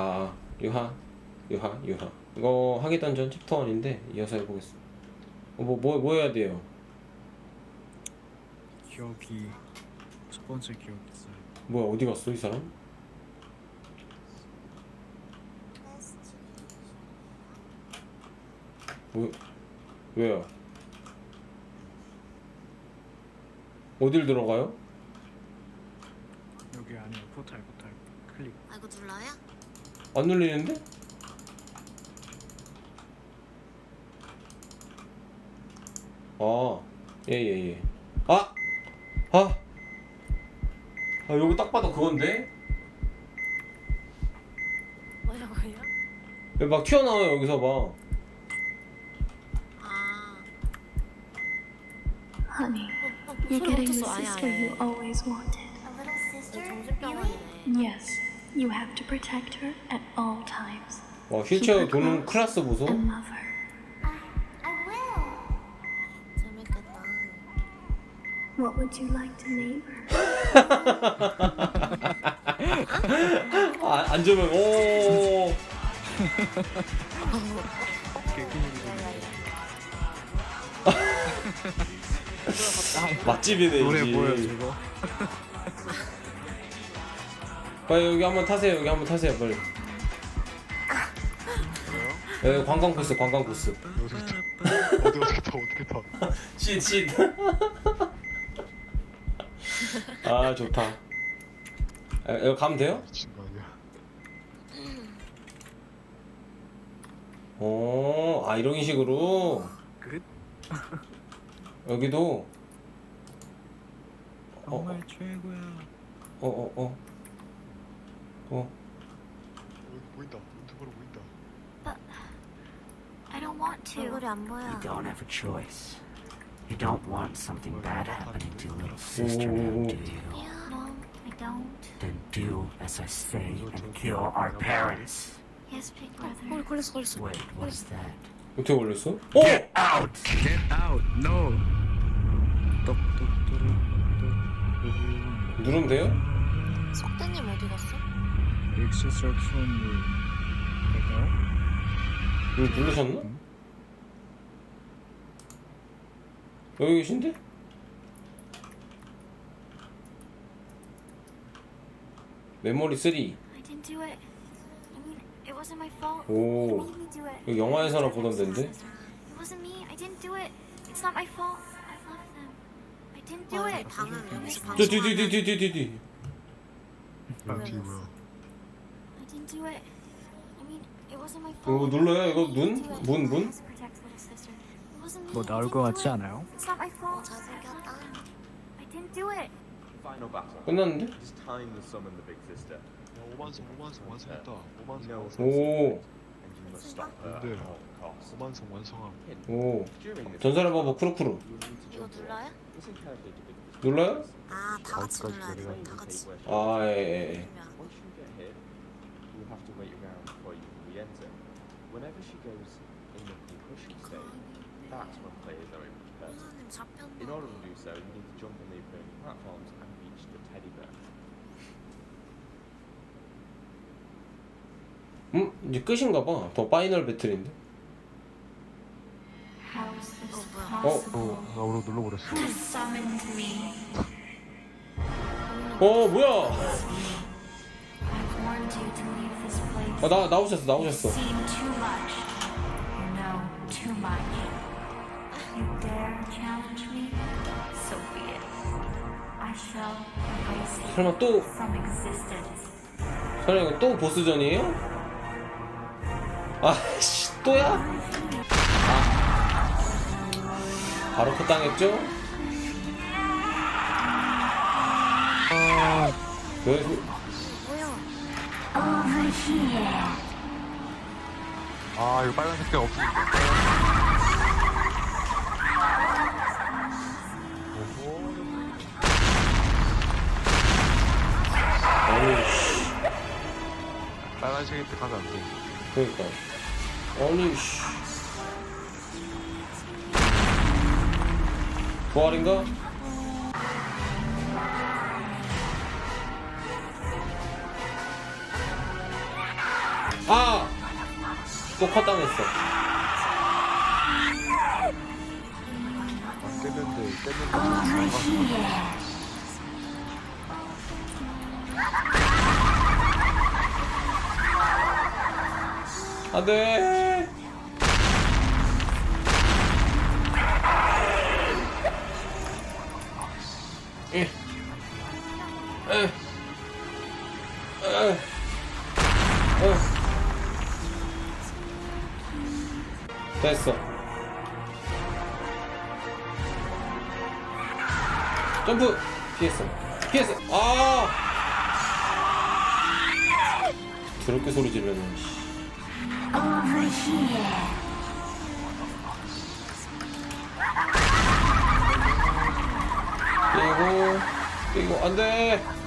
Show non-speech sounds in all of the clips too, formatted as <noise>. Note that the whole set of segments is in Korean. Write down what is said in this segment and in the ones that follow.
아 유하 유하 유하 이거 하기 던전 챕터 1인데 이어서 해보겠습니다 어, 뭐, 뭐, 뭐 해야 돼요? 기억이 첫 번째 기억 있어요. 뭐야 어디 갔어 이 사람? 뭐 왜요? 어딜 들어가요? 여기 아니에요. 포탈 포탈 클릭. 아 이거 눌러요? 안 눌리는데? 아, 예, 예, 예. 아! 아! 아, 여기 딱 봐도 그건데? 뭐라고요? 여기 막 튀어나와요, 여기서 봐. 아 Honey, 어, 어, you're 소리 getting the 멈췄어 아예 sister you 아예 always wanted. A little sister? Really? 정신병원이네 Yes, you have to protect her at all times 와, 휠체어 도는 클라스 보소? and love her. I, I will. 재밌겠다 What would you like to name her? 아, 안 좋으면, 오! 맛집이네, 노래 이게. 뭐예요 저거? 빨리 여기 한번 타세요, 여기 한번 타세요, 빨리. 여기 관광 코스, 관광 코스. 어디 어떻게 타 어떻게 타 쉿, 쉿. <laughs> 아, 좋다. 아, 여기 가면 돼요? 미친 거 아니야 오, 아, 이런 식으로. 끝. 여기도. 어, 정말 최고야. 어, 어, 어. 어. 여기 보인다 유튜브로 보인다 I don't want 얼굴이 안 보여 You don't have a choice. You don't want something bad happening to your little sister now, do you? No, I don't. Then do as I say and kill our parents. Yes, big 어, brother. 걸렸어 걸렸어 Wait, what's that? 어떻게 걸렸어? 오! Out! Get out. No. 누르면 돼요? 속대님 어디 갔어? Sister kill me. 될까요? 이거 누르셨나? 여기 계신데? 메모리 3. I didn't do it. I mean, it wasn't my fault. 오. Made me do it. 이거 영화에서나 보던 데인데? It wasn't me. I didn't do it. It's not my fault. I love them. I didn't do 어, it. 방금 여기서 저 방송하면 뒤뒤뒤뒤뒤뒤 난 뒤에 뭐야 I didn't do it. I mean, it wasn't my 이거. 눌러요? 이거 I didn't 눈? do it. 문? 문? 뭐 나올 것 같지. 않아요? It's not my 어 fault. 잘생겼다 I didn't do it. Final battle. 끝났는데? Just time to summon the big sister. 야 5만성 5만성 완성했다 5만성 No 완성 오. And you must stop her 네. at all costs. 5만성 완성함 Hint, 오. During this 전설의 마법 크루크루. you will need to 이거 jump in. 눌러요? Listen carefully to big sister. 눌러요? 아 다 같이 어디까지 눌러야 돼 다 같이 Where she 아, 예, 예, 예 Once you get hit, you will have to wait around before you can re-enter. Whenever she goes in the concussion state, that's when players are able to 잡혔나 In order to do so, you need to jump on the approaching platforms and reach the teddy bear. 음? 이제 끝인가 봐. 더 파이널 배틀인데? How is this 어 어? 어, 나 오늘 눌러버렸어? 어, 뭐야? 아, 나, 나오셨어, 나오셨어. 설마 또. 설마 이거 또 보스전이에요? 아, 씨, 또야? 아. 바로 컷 당했죠? 왜, 뭐야 Over here. 아 이거 빨간 색깔 없습니다 아니, 씨. 빨간색인데 가면 안돼 그러니까. 아니, 씨. 부활인가? 아! 또 컷당했어. 아, 깼는데, 깼는데. Here. 안 돼! 점프! 피했어. 피했어! 아! 더럽게 소리 here. 그리고 그리고 안돼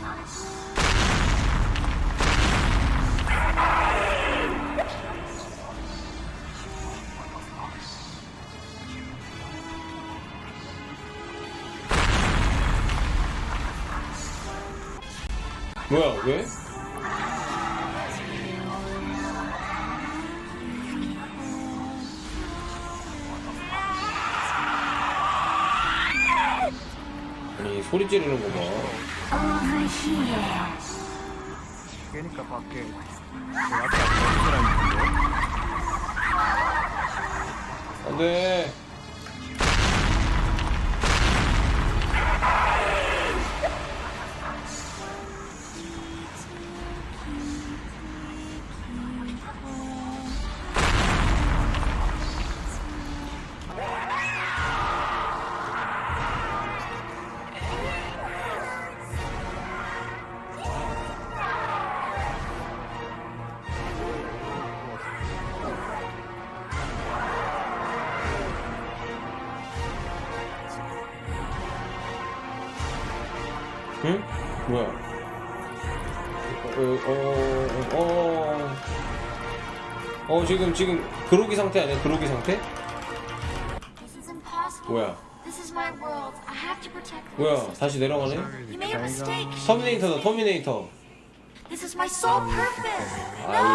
뭐야 왜? 아니 소리 지르는 거 봐. Over here. 깨니까 밖에 저 앞에 어떤 사람이 있는데? 안돼. 응? 뭐야? 어, 어, 어, 어, 어, 지금, 지금, 그로기 상태 아니야? 그로기 상태? 뭐야? 뭐야? 다시 내려가네? 터미네이터다, 터미네이터. 아이고,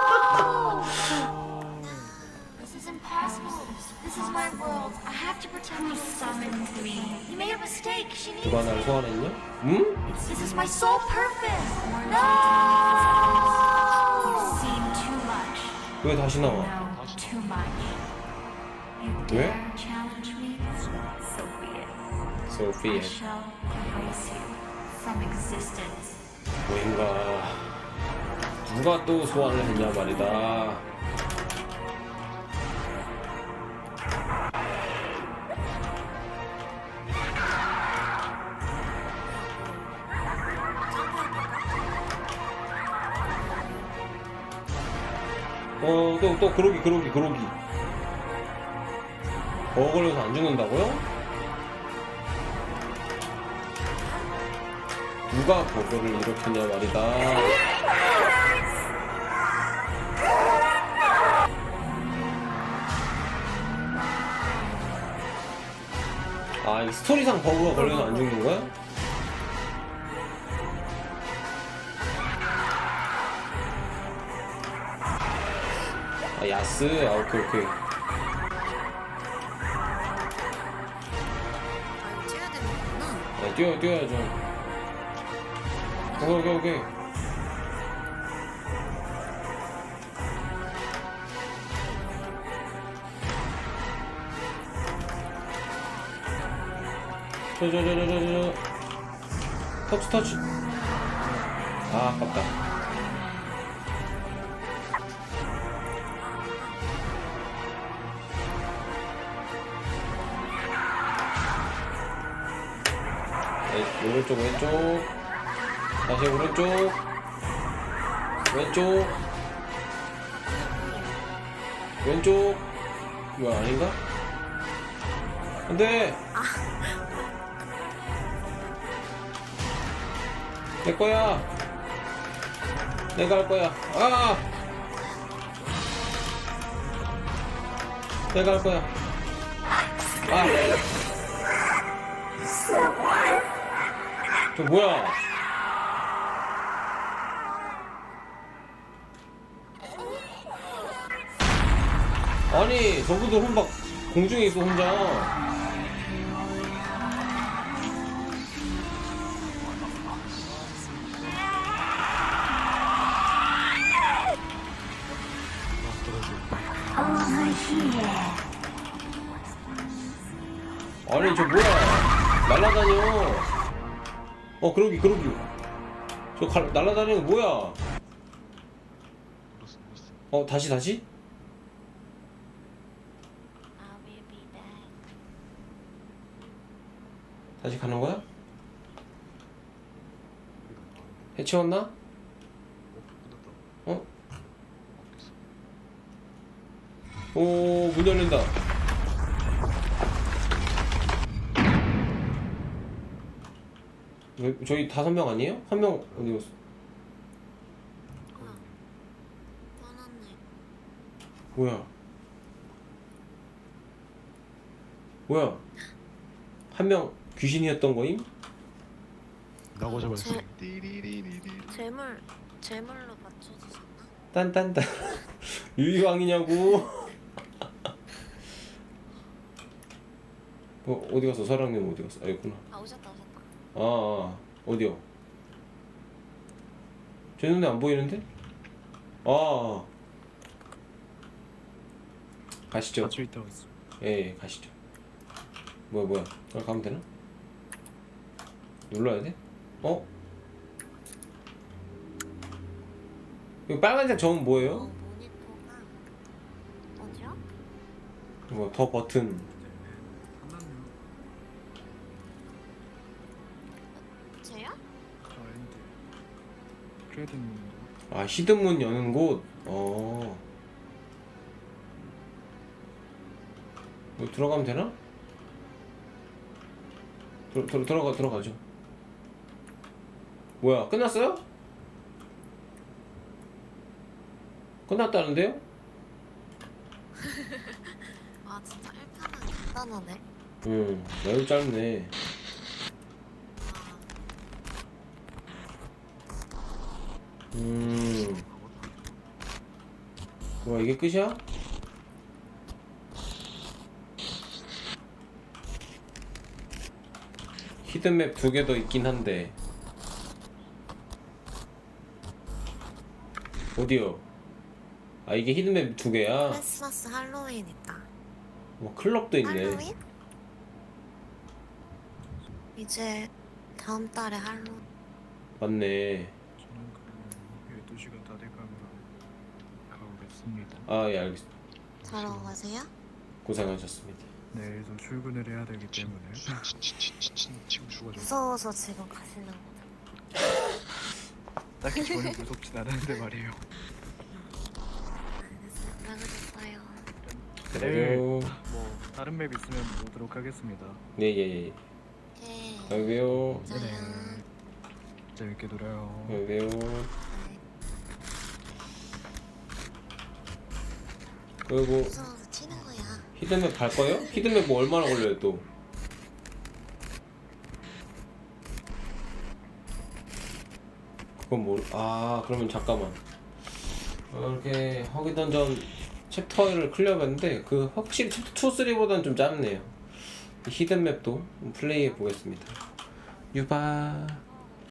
This This is my world. I have to Who this. summoned me? You made a mistake. She needs 누가 날 소환했냐? 응? This is my sole purpose. You've No! seen too much. 왜 다시 나와? Know too much. You 왜? dare challenge me? So be it. I 소피에 shall erase you from existence. 뭐인가 누가 또 소환을 했냐 말이다 어 또 또 그러기 그러기 그러기 어 걸려서 안 죽는다고요? 누가 버그를 일으켰냐 말이다. 아, 이 스토리상 버그가 걸려서 안 죽는 거야? 아, 야스? 아, 오케이, 오케이. 되는구나. 아, 뛰어, 뛰어야죠. 오케이, 오케이, 오케이. 저, 저, 저, 저, 저, 저, 저. 터치, 터치. 아, 아깝다. 오른쪽, 왼쪽. 다시 오른쪽. 왼쪽. 왼쪽. 뭐야, 아닌가? 안 돼! 내 거야! 내가 할 거야. 아! 내가 할 거야. 아! 저 뭐야? 아니 저분도 혼박 공중에 있어 혼자. 아니 저 뭐야 날라다녀 어 그러기 그러기 저 갈, 날라다니는 거 뭐야 어 다시 다시. 다시 가는 거야 해치웠나 어? 오, 문 열린다. 왜, 저희 다섯 명 아니에요? 한 명 어디 갔어? 떠났네. 뭐야? 뭐야? 한 명 귀신이었던 거임? 나고 잡았어 제- 띠리리리리 재물 재물로 맞춰주셨나? 딴딴딴. <laughs> 유희왕이냐고? 어, <laughs> 어디 갔어? 사랑님 어디 갔어? 아, 있구나. 아 오셨다 오셨다. 아, 아 어디요? 제 눈에 안 보이는데? 아 가시죠 갇혀 있다고 했어. 예, 예 가시죠 뭐야 뭐야 아, 가면 되나? 눌러야 돼? 어? 이거 빨간색 점은 어 뭐예요? 모니터가 어디요? 이거 더 버튼 크레딧 아 히든문 여는 곳? 어 뭐 들어가면 되나? 들, 들, 들어가 들어가죠 뭐야 끝났어요? 끝났다는데요? <laughs> 아 진짜 1편은 간단하네. 응 매우 짧네 음 뭐야 이게 끝이야? 히든맵 두 개 더 있긴 한데 어디요? 아 이게 히든맵 두 개야? 크리스마스 할로윈 있다. 뭐 클럽도 있네 할로윈? 이제 다음 달에 할로윈. 맞네 저는 그러면 12시가 다 돼가면 가보겠습니다. 아 예 알겠습니다 자러 가세요? 고생하셨습니다 내일도 출근을 해야 되기 때문에 지금 죽어줘 무서워서 지금 가시는 거. <laughs> 딱히 전혀 무섭진 않은데 말이에요. 알겠어요. 나가셨어요. 내일 그리고 뭐 다른 맵 있으면 보도록 하겠습니다. 네예예 네. 여기요 자연. 재밌게 놀아요. 여기요 그리고 무서워서 튀는 거야. 히든맵 갈 거예요? 히든맵 뭐 얼마나 걸려요 또? 그건 모르. 아 그러면 잠깐만. 이렇게 허기 던전 챕터 1을 클리어했는데 그 확실히 챕터 2, 3보다는 좀 짧네요. 히든맵도 플레이해 보겠습니다. 유바.